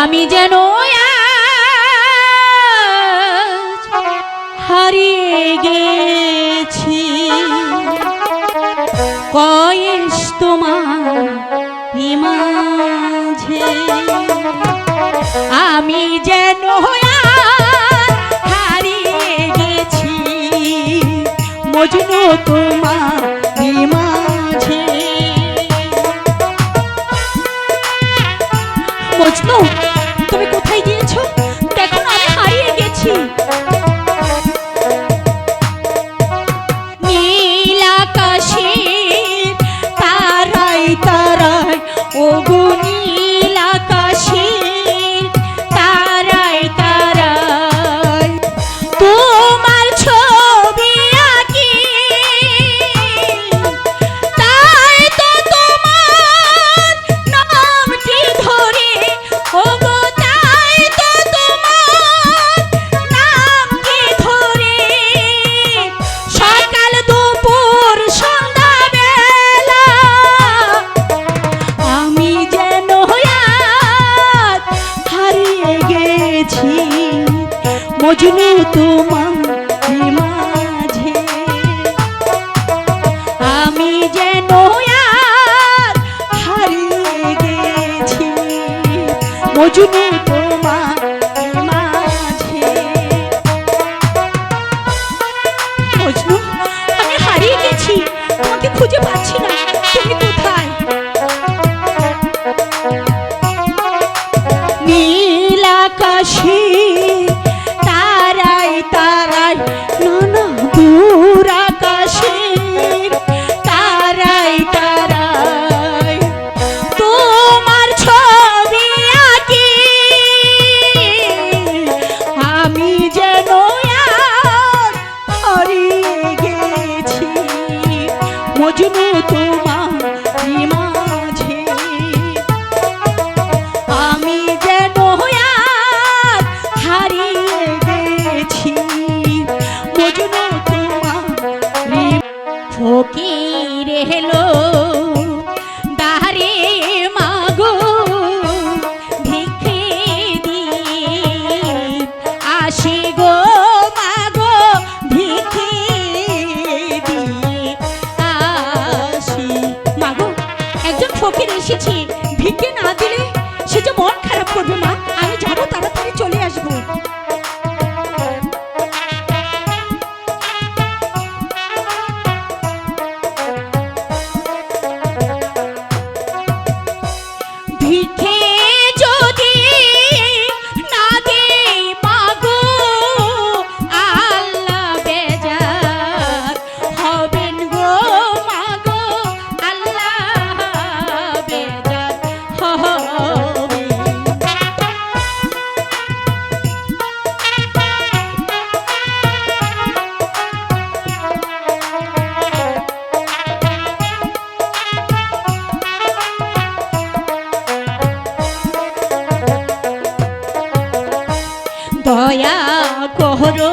আমি যেন হারিয়ে গেছি। কয়েস তোমার মাঝে আমি যেন হারিয়ে গেছি। মজনু তো মজনু তোমার মাঝে। আমি যেন হারিয়ে গেছি মজনু তোমার মাঝে। মজনু আমি হারিয়ে গেছি, তোমাকে খুঁজে না, তুমি ও কি রেহেলো দারে মাগো, ভিক্ষে আসি গো মাগো, ভিক্ষে আসি মাগো। একজন ফকির এসেছে, ভিক্ষে না দিলে সে যে মন খায় দয়া করো